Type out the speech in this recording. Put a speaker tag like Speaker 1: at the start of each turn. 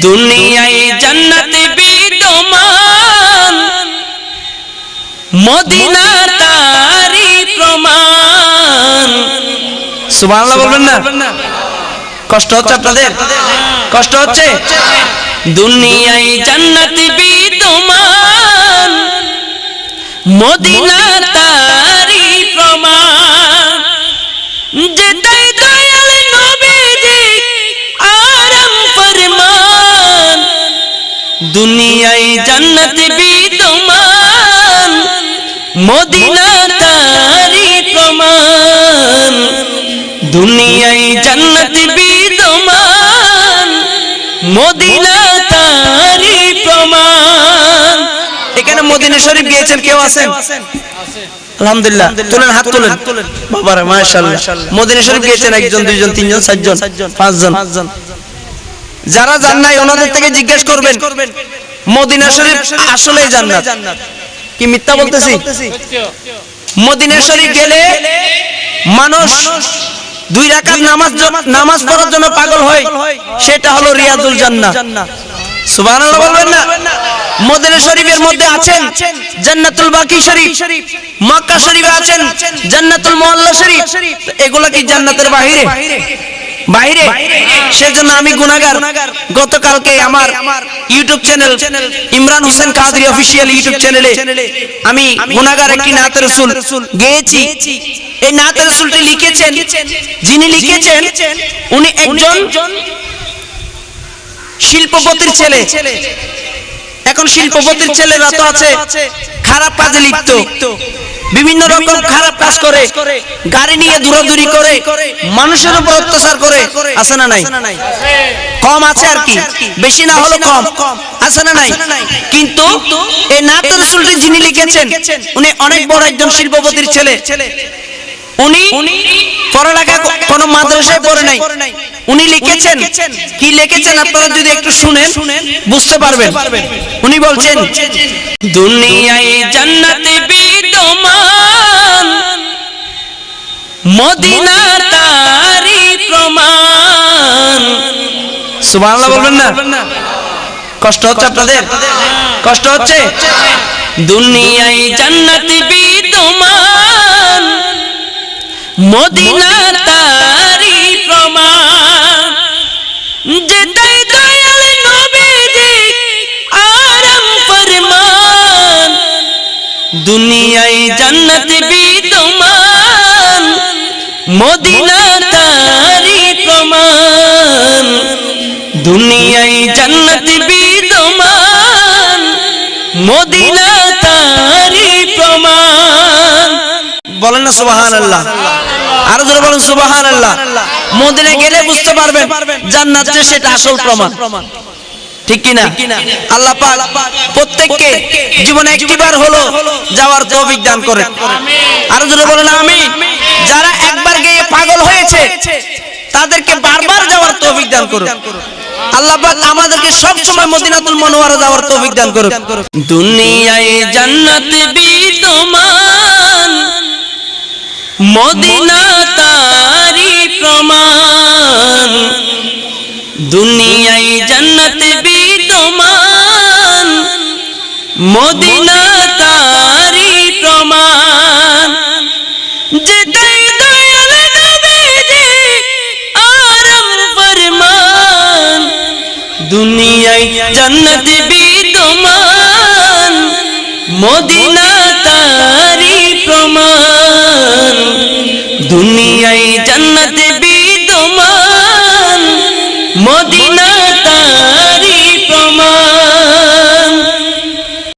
Speaker 1: দুনিয়ায় জান্নাত বিদ্যমান। মদিনা তারি প্রমাণ। সুবহানাল্লাহ বলবেন না? কষ্ট হচ্ছে আপনাদের? কষ্ট হচ্ছে? দুনিয়ায় জান্নাত বিদ্যমান। মদিনা তারি প্রমাণ। দুনিয়ায় জান্নাত বিদ্যমান মদিনা তারি প্রমাণ। দুনিয়ায় জান্নাত বিদ্যমান মদিনা তারি প্রমাণ। এখানে মদিনা শরীফ গিয়েছেন, কেউ আছেন? আলহামদুলিল্লাহ, তুলেন, হাত তুলেন। বাবারে, মাশাআল্লাহ। মদিনা শরীফ গিয়েছেন একজন, দুইজন, তিনজন, চারজন পাঁচজন পাঁচজন। যারা যান নাই ওনাদের থেকে জিজ্ঞেস করবেন। মদিনা শরীফ আসলেই জান্নাত। কি মিথ্যা বলতেছি? মদিনা শরীফ গেলে মানুষ দুই রাকাত নামাজ নামাজ পড়ার জন্য পাগল হয়। সেটা হলো রিয়াজুল জান্নাহ সুবহানাল্লাহ বলবেন না। মদিনা শরীফের মধ্যে আছেন জান্নাতুল বাকি শরীফ। মক্কা শরীফে আছেন জান্নাতুল মুআল্লা শরীফ। এগুলো কি জান্নাতের বাইরে বাইরে। সেজন্য আমি গুনাহগার। গতকালকে আমার YouTube channel Imran Hossain Qadri official YouTube চ্যানেলে আমি গুনাহগার একটি নাতের রাসূল গেয়েছি। এই নাতের রাসূলটি লিখেছেন। যিনি লিখেছেন উনি একজন শিল্পপতির ছেলে। এখন শিল্পপতির ছেলেরা তো আছে খারাপ কাজে লিপ্ত। বিভিন্ন রকম খারাপ কাজ করে গাড়ি নিয়ে দূরাদূরি করে মানুষের উপর অত্যাচার করে আছে না নাই? কম আছে আর কি? বেশি না হলো কম আছে না নাই? কিন্তু এই নাতের সুলটি যিনি লিখেছেন উনি অনেক বড় একজন শিল্পপতির ছেলে। উনি পড়ালেখা কোনো মাদ্রাসায় পড়ে নাই। উনি লিখেছেন কি লিখেছেন আপনারা যদি একটু শুনেন বুঝতে পারবেন। উনি বলছেন দুনিয়ায় মদিনা তারি প্রমাণ। সুবহানাল্লাহ বলবেন না? কষ্ট হচ্ছে আপনাদের? কষ্ট হচ্ছে দুনিয়ায় জান্নাত বিদ্যমান মদিনা তারি প্রমাণ। যেটাই দয়াল নবীজি আরাম ফরমান। দুনিয়ায় জান্নাত বিদ্যমান মদিনা তারি প্রমাণ দুনিয়ায় জান্নাত বিদ্যমান মদিনা তারি প্রমাণ বলেন না সুবহানাল্লাহ। আরও জোরে বলেন সুবহানাল্লাহ। মদিনা গেলে বুঝতে পারবেন জান্নাত যে সেটা আসল প্রমাণ। ঠিক কিনা? আল্লাহ পাক প্রত্যেককে জীবনে একটিবার হলো যাওয়ার তৌফিক দান করেন। আরও জোরে বলেন হয়েছে তাদেরকে বারবার যাওয়ার তৌফিক দান করুন আল্লাহ পাক আমাদেরকে সব সময় মদিনাতুল মনোয়ারা যাওয়ার তৌফিক দান করুন দুনিয়ায় জান্নাত বিদ্যমান। মদিনা তারি প্রমাণ। দুনিয়ায় জান্নাত বিদ্যমান। মদিনা দুনিয়ায় জান্নাত বিদ্যমান মদিনা তারি প্রমাণ। দুনিয়ায় জান্নাত